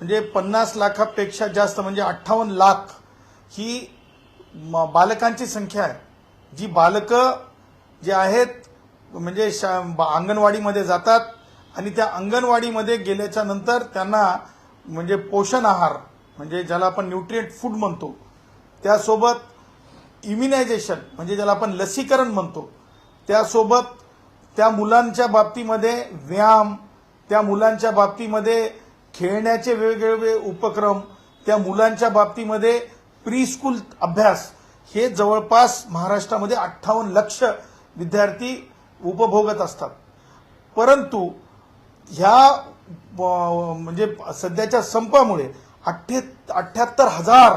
म्हणजे पन्नास लाखापेक्षा जास्त म्हणजे अठ्ठावन्न लाख ही म- बालकांची संख्या आहे. जी बालकं जे आहेत म्हणजे शा बा- अंगणवाडीमध्ये जातात आणि त्या अंगणवाडीमध्ये गेल्याच्यानंतर त्यांना म्हणजे पोषण आहार म्हणजे ज्याला आपण न्यूट्रिएंट फूड म्हणतो त्यासोबत इम्युनायझेशन म्हणजे ज्याला आपण लसीकरण म्हणतो त्यासोबत त्या मुलांच्या बाबतीमध्ये व्यायाम त्या मुलांच्या बाबतीमध्ये खेळण्याचे वेगवेगळे उपक्रम त्या मुलांच्या बाबतीमध्ये प्री स्कूल अभ्यास हे जवळपास महाराष्ट्रामध्ये अठ्ठावन्न लक्ष विद्यार्थी उपभोगत असतात. परंतु ह्या म्हणजे सध्याच्या संपामुळे अठ्ठे अठ्ठ्याहत्तर हजार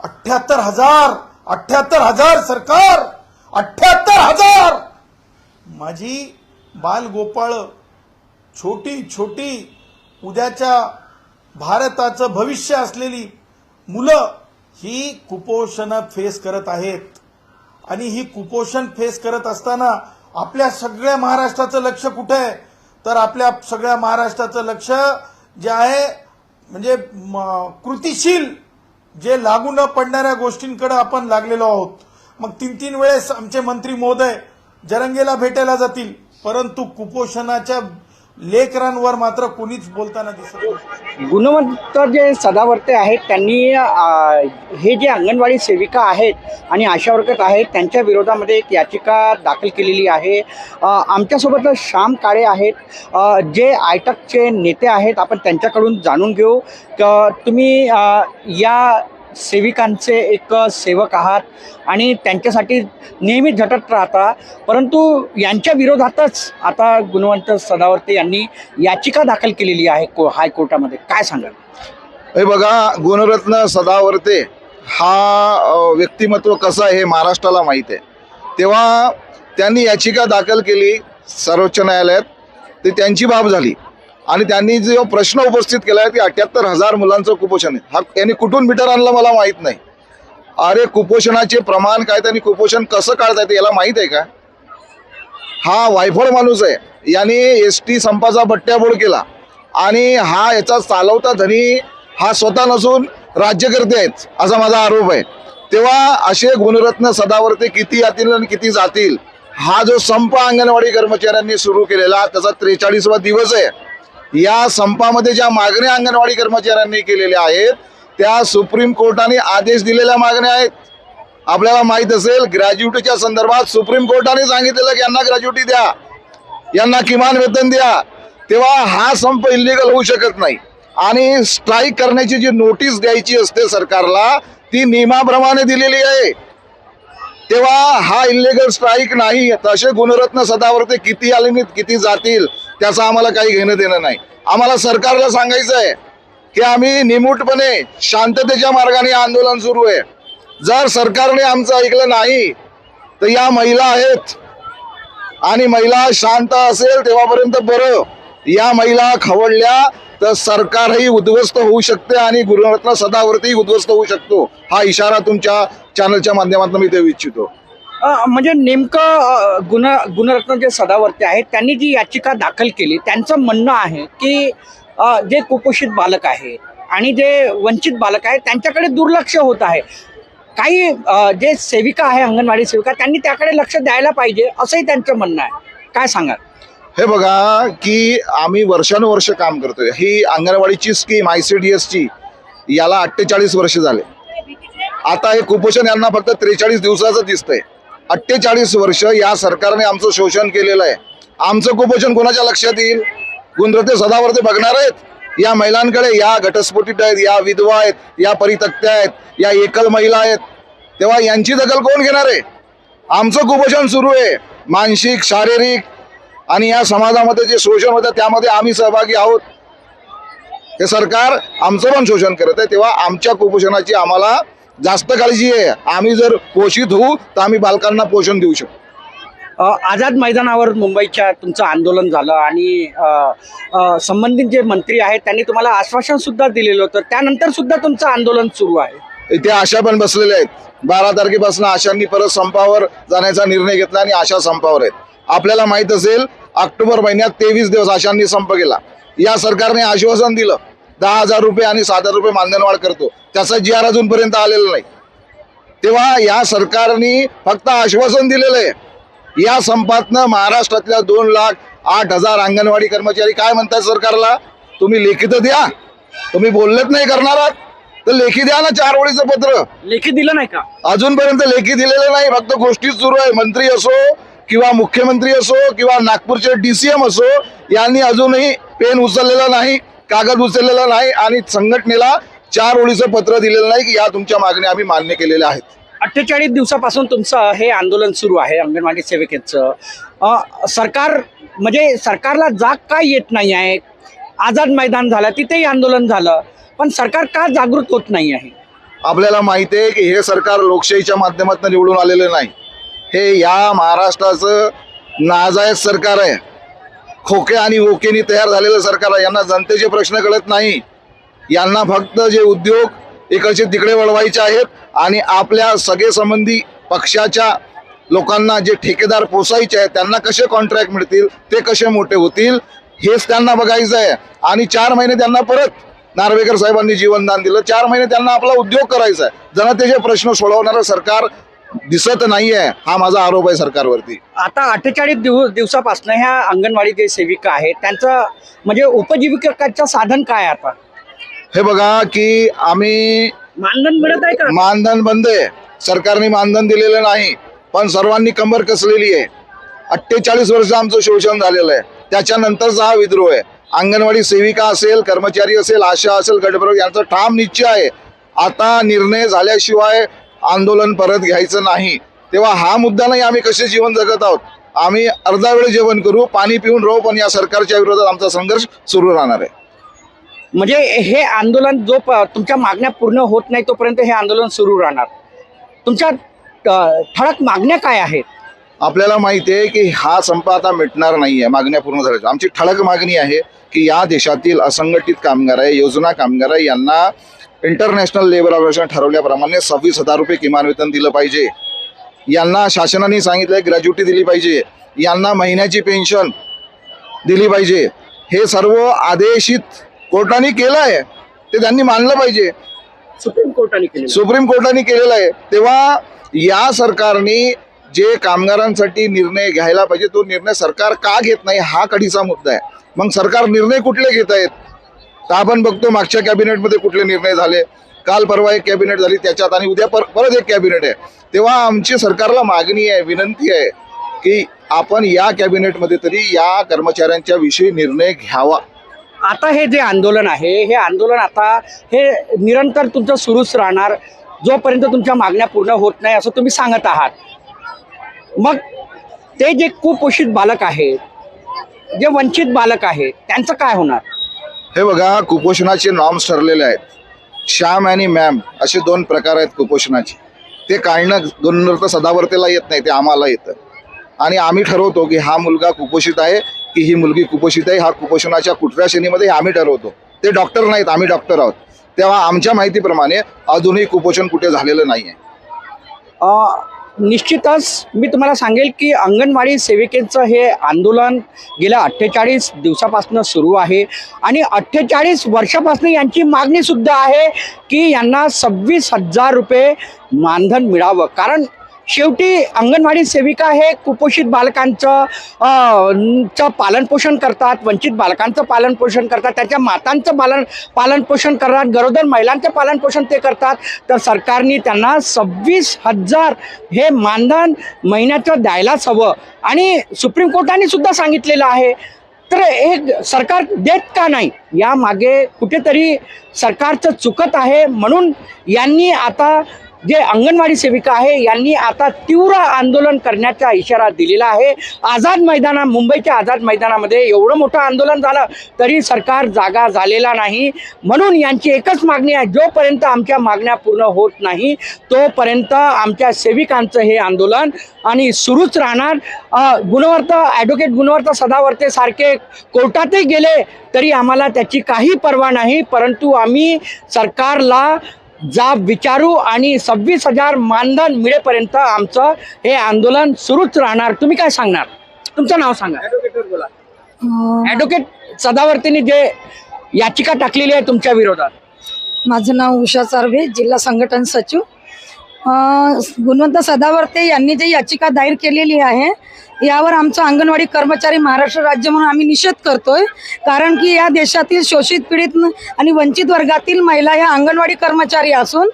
अठ्ठ्याहत्तर हजार अठ्ठ्याहत्तर हजार सरकार अठ्ठ्याहत्तर हजार! माझी बालगोपाळ छोटी छोटी उद्याच्या भारताचं भविष्य असलेली मुलं ही कुपोषण फेस करत आहेत. आणि ही कुपोषण फेस करत असताना आपल्या सगळ्या महाराष्ट्राचं लक्ष कुठं आहे? तर आपल्या सगळ्या महाराष्ट्राचं लक्ष जे आहे म्हणजे कृतिशील जे लागू न पडणाऱ्या गोष्टींकडे आपण लागलेलो आहोत. मग तीन तीन वेळेस आमचे मंत्री महोदय जरंगेला भेटायला जातील परंतु कुपोषणाच्या लेकरांवर मात्र कोणीच बोलताना दिसत गुणवंत जे सदावर्ते आहेत त्यांनी हे जे अंगणवाडी सेविका आहेत आणि आशा वर्कर आहेत त्यांच्या विरोधामध्ये एक याचिका दाखल केलेली आहे. आमच्यासोबत श्याम काळे आहेत. जे आयटकचे नेते आहेत आपण त्यांच्याकडून जाणून घेऊ. तुम्ही या सेविकांचे एक सेवक आहात आणि त्यांच्यासाठी नेहमी झटत राहता. परंतु यांच्या विरोधातच आता गुणवंत सदावर्ते यांनी याचिका दाखल केलेली आहे को हायकोर्टामध्ये. काय सांगाल? हे बघा गुणरत्न सदावर्ते हा व्यक्तिमत्व कसं आहे हे महाराष्ट्राला माहीत आहे. तेव्हा त्यांनी याचिका दाखल केली सर्वोच्च न्यायालयात ते त्यांची बाब झाली. आणि त्यांनी जो प्रश्न उपस्थित केला आहे की अठ्याहत्तर हजार मुलांचं कुपोषण आहे. हा यांनी कुठून मीटर आणलं मला माहीत नाही. अरे कुपोषणाचे प्रमाण काय त्यांनी कुपोषण कसं काढता येते याला माहीत आहे का? हा वायफळ माणूस आहे. याने एस टी संपाचा बट्ट्याबोळ केला. आणि हा याचा चालवता धनी हा स्वतः नसून राज्यकर्ते आहेत असा माझा आरोप आहे. तेव्हा असे गुणरत्न सदावरते किती जातील आणि किती जातील हा जो संप अंगणवाडी कर्मचाऱ्यांनी सुरू केलेला त्याचा त्रेचाळीसवा दिवस आहे. या संपामध्ये ज्या मागण्या अंगणवाडी कर्मचाऱ्यांनी केलेल्या आहेत त्या सुप्रीम कोर्टाने आदेश दिलेल्या मागण्या आहेत. आपल्याला माहीत असेल ग्रॅज्युटीच्या संदर्भात सुप्रीम कोर्टाने सांगितलेलं की यांना ग्रॅज्युटी द्या यांना किमान वेतन द्या. तेव्हा हा संप इलिगल होऊ शकत नाही. आणि स्ट्राईक करण्याची जी नोटीस द्यायची असते सरकारला ती नियमाप्रमाणे दिलेली आहे. तेव्हा हा इलिगल स्ट्राईक नाही. तसे गुणरत्न सदावरते किती आले किती जातील त्याचं आम्हाला काही घेणं देणं नाही. आम्हाला सरकारला सांगायचं आहे की आम्ही निमूटपणे शांततेच्या मार्गाने आंदोलन सुरू आहे. जर सरकारने आमचं ऐकलं नाही तर या महिला आहेत. आणि महिला शांत असेल तेव्हापर्यंत बरं. या महिला खवळल्या तर सरकारही उद्ध्वस्त होऊ शकते आणि गुरुरत्न सदावरती उद्ध्वस्त होऊ शकतो. हा इशारा तुमच्या चॅनलच्या माध्यमातून मी देऊ इच्छितो. म्हणजे नेमकं गुण गुणरत्न जे सदावर्ते आहेत त्यांनी जी याचिका दाखल केली त्यांचं म्हणणं आहे की जे कुपोषित बालक आहेत आणि जे वंचित बालक आहेत त्यांच्याकडे दुर्लक्ष होत आहे. काही जे सेविका आहे अंगणवाडी सेविका त्यांनी त्याकडे लक्ष द्यायला पाहिजे असंही त्यांचं म्हणणं आहे. काय सांगाल? हे बघा की आम्ही वर्षानुवर्ष काम करतोय. ही अंगणवाडीची स्कीम आय सी डी एसची याला अठ्ठेचाळीस वर्ष झाले. आता हे कुपोषण यांना फक्त त्रेचाळीस दिवसाचं दिसतंय. अठ्ठेचाळीस वर्ष या सरकारने आमचं शोषण केलेलं आहे. आमचं कुपोषण कोणाच्या लक्षात येईल? गुणरते सदावरते बघणार आहेत. या महिलांकडे या घटस्फोटीत आहेत या विधवा आहेत या परितक्त्या आहेत या एकल महिला आहेत. तेव्हा यांची दखल कोण घेणार आहे? आमचं कुपोषण सुरू आहे. मानसिक शारीरिक आणि या समाजामध्ये जे शोषण होतं त्यामध्ये आम्ही सहभागी आहोत. हे सरकार आमचं पण शोषण करत आहे. तेव्हा आमच्या कुपोषणाची आम्हाला जास्त काळजी आहे. आम्ही जर पोषित होऊ तर आम्ही बालकांना पोषण देऊ शकतो. अ, आझाद मैदानावर मुंबईच्या तुमचं आंदोलन झालं आणि अ, अ, संबंधित जे मंत्री आहेत त्यांनी तुम्हाला आश्वासन सुद्धा दिलेलं होतं. त्यानंतर सुद्धा तुमचं आंदोलन सुरू आहे. इथे आशा पण बसलेल्या आहेत. बारा तारखेपासून आशांनी परत संपावर जाण्याचा निर्णय घेतला आणि आशा संपावर आहेत. आपल्याला माहीत असेल ऑक्टोबर महिन्यात तेवीस दिवस आशांनी संप केला. या सरकारने आश्वासन दिलं. दहा हजार रुपये आणि सात हजार रुपये मानधनवाढ करतो. त्याचा जी आर अजूनपर्यंत आलेला नाही. तेव्हा या सरकारने फक्त आश्वासन दिलेलं आहे. या संपातनं महाराष्ट्रातल्या दोन लाख आठ हजार अंगणवाडी कर्मचारी काय म्हणतात सरकारला? तुम्ही लेखी तर द्या. तुम्ही बोललेच नाही करणार आहात. तर लेखी द्या ना चार ओळीचं पत्र. लेखी दिलं नाही का? अजूनपर्यंत लेखी दिलेलं नाही. फक्त गोष्टीच सुरू आहे. मंत्री असो किंवा मुख्यमंत्री असो किंवा नागपूरचे डीसीएम असो यांनी अजूनही पेन उचललेला नाही. कागद उचललेला नाही आणि संघटनेला चार ओळीचं पत्र दिलेलं नाही की या तुमच्या मागण्या आम्ही मान्य केलेल्या आहेत. अठ्ठेचाळीस दिवसापासून तुमचं हे आंदोलन सुरू आहे अंगणवाडी सेविकेचं. सरकार म्हणजे सरकारला जाग काय येत नाही आहे आझाद मैदान झालं तिथेही आंदोलन झालं पण सरकार का जागृत होत नाही आहे आपल्याला माहिती आहे की हे सरकार लोकशाहीच्या माध्यमातून निवडून आलेलं नाही. हे या महाराष्ट्राचं नाजायज सरकार आहे. खोके आणि ओकेनी तयार झालेलं सरकार आहे. यांना जनतेचे प्रश्न कळत नाही. यांना फक्त जे उद्योग इकडचे तिकडे वळवायचे आहेत आणि आपल्या सगळे संबंधी पक्षाच्या लोकांना जे ठेकेदार पोसायचे आहेत त्यांना कसे कॉन्ट्रॅक्ट मिळतील ते कसे मोठे होतील हेच त्यांना बघायचं आहे. आणि चार महिने त्यांना परत नार्वेकर साहेबांनी जीवनदान दिलं. चार महिने त्यांना आपला उद्योग करायचा आहे. जनतेचे प्रश्न सोडवणारं सरकार दिसत नाहीये हा माझा आरोप आहे सरकारवरती. आता अठ्ठेचाळीस दिवस दिवसापासून ह्या अंगणवाडी जे सेविका आहेत त्यांचं म्हणजे उपजीविकेचं साधन काय आता? हे बघा की आम्ही मानधन मिळत आहे का? मानधन बंद आहे. सरकारने मानधन दिलेलं नाही पण सर्वांनी कंबर कसलेली आहे. अठ्ठेचाळीस वर्ष आमचं शोषण झालेलं आहे. त्याच्यानंतरचा हा विद्रोह आहे. अंगणवाडी सेविका असेल कर्मचारी असेल आशा असेल गटप्रयोग यांचा ठाम निश्चय आहे. आता निर्णय झाल्याशिवाय आंदोलन परत घ्यायचं नाही. तेव्हा हा मुद्दा नाही आम्ही कसे जीवन जगत आहोत? आम्ही अर्धा वेळ जेवण करू पाणी पिऊन राहू पण या सरकारच्या विरोधात आमचा संघर्ष सुरू राहणार आहे. म्हणजे हे आंदोलन जो प- तुमच्या मागण्या पूर्ण होत नाही तोपर्यंत हे आंदोलन सुरू राहणार. तुमच्या ठळक मागण्या काय आहेत? आपल्याला माहिती आहे की हा संप आता मिटणार नाहीये मागण्या पूर्ण झाल्याच्या आमची ठळक मागणी आहे की या देशातील असंघटित कामगार आहे योजना कामगार आहे यांना इंटरनॅशनल लेबर ऑर्गनायझेशन ठरवल्याप्रमाणे सव्वीस हजार रुपये किमान वेतन दिलं पाहिजे. यांना शासनाने सांगितलंय ग्रॅज्युटी दिली पाहिजे. यांना महिन्याची पेन्शन दिली पाहिजे. हे सर्व आदेशित कोर्टाने केलं आहे ते त्यांनी मानलं पाहिजे. सुप्रीम कोर्टाने सुप्रीम कोर्टाने केलेलं आहे. तेव्हा या सरकारने जे कामगारांसाठी निर्णय घ्यायला पाहिजे तो निर्णय सरकार का घेत नाही हा कडीचा मुद्दा आहे. मग सरकार निर्णय कुठले घेत आहेत? तर आपण बघतो मागच्या कॅबिनेटमध्ये कुठले निर्णय झाले. काल परवा एक कॅबिनेट झाली त्याच्यात आणि उद्या पर परत एक कॅबिनेट आहे. तेव्हा आमची सरकारला मागणी आहे विनंती आहे की आपण या कॅबिनेटमध्ये तरी या कर्मचाऱ्यांच्या विषयी निर्णय घ्यावा. आता हे जे आंदोलन आहे हे आंदोलन आता हे निरंतर तुमचं सुरूच राहणार जोपर्यंत तुमच्या मागण्या पूर्ण होत नाही असं तुम्ही सांगत आहात. मग ते जे कुपोषित बालक आहेत जे वंचित बालक आहेत त्यांचं काय होणार? हे बघा कुपोषणाचे नॉर्म्स ठरलेले आहेत. श्याम आणि मॅम असे दोन प्रकार आहेत कुपोषणाचे. ते काढणं गुणवत्ता सदावर्तेला येत नाही ते आम्हाला येतं. आणि आम्ही ठरवतो की हा मुलगा कुपोषित आहे की ही मुलगी कुपोषित आहे हा कुपोषणाच्या कुठल्या श्रेणीमध्ये आम्ही ठरवतो. ते डॉक्टर नाहीत आम्ही डॉक्टर आहोत. तेव्हा आमच्या माहितीप्रमाणे अजूनही कुपोषण कुठे झालेलं नाही आहे निश्चितच मी तुम्हाला सांगेल की अंगणवाडी सेविकेचं हे आंदोलन गेल्या अठ्ठेचाळीस दिवसापासून सुरू आहे. आणि अठ्ठेचाळीस वर्षापासून यांची मागणीसुद्धा आहे की यांना सव्वीस हजार रुपये मानधन मिळावं. कारण शेवटी अंगणवाडी सेविका हे कुपोषित बालकांचं चं पालनपोषण करतात वंचित बालकांचं पालनपोषण करतात त्यांच्या मातांचं पालन पालनपोषण करतात गरोदर महिलांचं पालनपोषण ते करतात. तर सरकारने त्यांना सव्वीस हजार हे मानधन महिन्याचं द्यायलाच हवं. आणि सुप्रीम कोर्टाने सुद्धा सांगितलेलं आहे. तर हे सरकार देत का नाही? यामागे कुठेतरी सरकारचं चुकत आहे. म्हणून यांनी आता जे अंगणवाडी सेविका आहे यांनी आता तीव्र आंदोलन करण्याचा इशारा दिलेला आहे. आझाद मैदाना मुंबईच्या आझाद मैदानामध्ये एवढं मोठं आंदोलन झालं तरी सरकार जागा झालेला नाही. म्हणून यांची एकच मागणी आहे जोपर्यंत आमच्या मागण्या पूर्ण होत नाही तोपर्यंत आमच्या सेविकांचं हे आंदोलन आणि सुरूच राहणार. अ, ॲडव्होकेट गुणवत्ता सदावर्ते सारखे कोर्टातही गेले तरी आम्हाला त्याची काही पर्वा नाही परंतु आम्ही सरकारला जाब विचारू आणि सव्वीस हजार मानधन मिळेपर्यंत आमचं हे आंदोलन सुरूच राहणार. तुम्ही काय सांगणार? तुमचं नाव सांगा. ॲडव्होकेट सदावर्तीने जे याचिका टाकलेली आहे तुमच्या विरोधात. माझं नाव उषा चार्वे जिल्हा संघटन सचिव. अं, गुणवंत सदावर्ते यांनी जी याचिका दायर केलेली आहे यावर आमचा अंगणवाडी कर्मचारी महाराष्ट्र राज्य म्हणून आम्ही निषेध करतोय. कारण की या देशातील शोषित पीडित आणि वंचित वर्गातील महिला ह्या अंगणवाडी कर्मचारी असून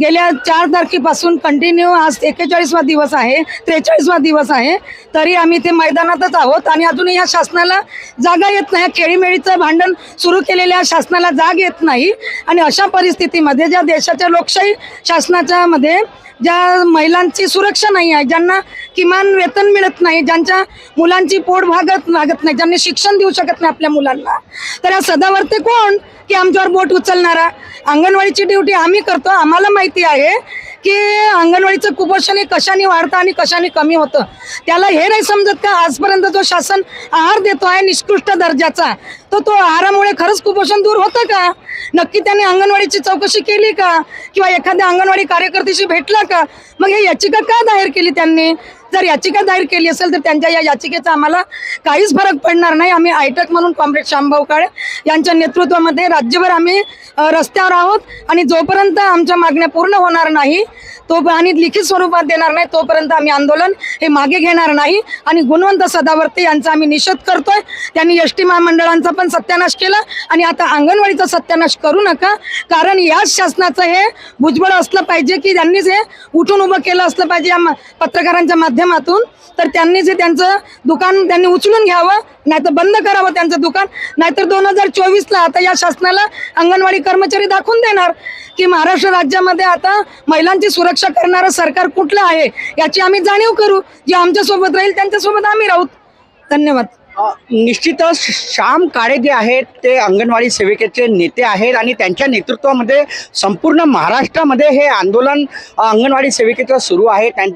गेल्या चार तारखेपासून कंटिन्यू आज एकेचाळीसवा दिवस आहे त्रेचाळीसवा दिवस आहे. तरी आम्ही ते मैदानातच आहोत आणि अजूनही या शासनाला जागा येत नाही. खेळीमेळीचं भांडण सुरू केलेल्या शासनाला जाग येत नाही. आणि अशा परिस्थितीमध्ये ज्या देशाच्या लोकशाही शासनाच्या मध्ये ज्या महिलांची सुरक्षा नाही आहे ज्यांना किमान वेतन मिळत नाही ज्यांच्या मुलांची पोट भागत भागत नाही ज्यांनी शिक्षण देऊ शकत नाही आपल्या मुलांना तर या सदावर्ते कोण की आमच्यावर बोट उचलणारा? अंगणवाडीची ड्युटी आम्ही करतो आम्हाला माहिती आहे की अंगणवाडीचं कुपोषण हे कशाने वाढतं आणि कशाने कमी होतं? त्याला हे नाही समजत का आजपर्यंत जो शासन आहार देतो आहे निष्कृष्ट दर्जाचा तो तो आहारामुळे खरंच कुपोषण दूर होतं का? नक्की त्यांनी अंगणवाडीची चौकशी केली का? किंवा एखाद्या अंगणवाडी कार्यकर्त्याशी भेटला का? मग हे याचिका का दायर केली त्यांनी? जर याचिका दायर केली असेल तर त्यांच्या या याचिकेचा आम्हाला काहीच फरक पडणार नाही. आम्ही आयटक म्हणून कॉम्रेड श्यामभाऊ काळे यांच्या नेतृत्वामध्ये राज्यभर आम्ही रस्त्यावर आहोत आणि जोपर्यंत आमच्या मागण्या पूर्ण होणार नाही तो आणि लिखित स्वरूपात देणार नाही तोपर्यंत आम्ही आंदोलन हे मागे घेणार नाही. आणि गुणवंत सदावर्ते यांचा आम्ही निषेध करतोय. त्यांनी एस टी महामंडळांचा पण सत्यानाश केला आणि आता अंगणवाडीचा सत्यानाश करू नका. कारण याच शासनाचं हे भुजबळ असलं पाहिजे की त्यांनीच हे उठून उभं केलं असलं पाहिजे. या पत्रकारांच्या माध्यम माध्यमातून तर त्यांनी जे त्यांचं दुकान त्यांनी उचलून घ्यावं नाहीतर बंद करावं त्यांचं दुकान. नाहीतर दोन हजार चोवीसला आता या शासनाला अंगणवाडी कर्मचारी दाखवून देणार की महाराष्ट्र राज्यामध्ये आता महिलांची सुरक्षा करणारं सरकार कुठलं आहे याची आम्ही जाणीव करू. जे आमच्यासोबत राहील त्यांच्यासोबत आम्ही राहू. धन्यवाद. निश्चितच श्याम काळे जे आहेत ते अंगणवाडी सेविकेचे नेते आहेत आणि त्यांच्या नेतृत्वामध्ये संपूर्ण महाराष्ट्रामध्ये हे आंदोलन अंगणवाडी सेविकेचं सुरू आहे. त्यां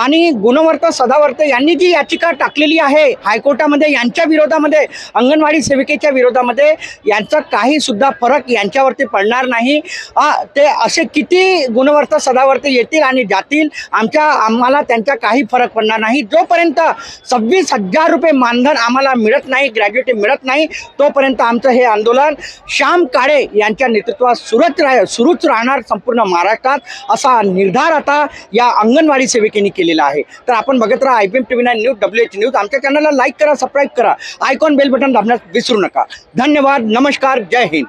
आणि गुणवर्त सदावर्त यांनी जी याचिका टाकलेली आहे हायकोर्टामध्ये यांच्या विरोधामध्ये अंगणवाडी सेविकेच्या विरोधामध्ये यांचा काहीसुद्धा फरक यांच्यावरती पडणार नाही. ते असे किती गुणवर्त सदावर्त येतील आणि जातील आमच्या आम्हाला त्यांचा काही फरक पडणार नाही. जोपर्यंत सव्वीस हजार रुपये मानधन आम्हाला मिळत नाही ग्रॅज्युएटी मिळत नाही तोपर्यंत आमचं हे आंदोलन श्याम काळे यांच्या नेतृत्वात सुरच राह सुरूच राहणार संपूर्ण महाराष्ट्रात असा निर्धार आता या अंगणवाडी सेविकेने केलेला आहे. तर आपण बघत राहा I P M T V nine news W H news आमच्या चॅनलला लाईक करा सबस्क्राईब करा. आयकॉन बेल बटन दाबण्यास विसरू नका. धन्यवाद नमस्कार जय हिंद.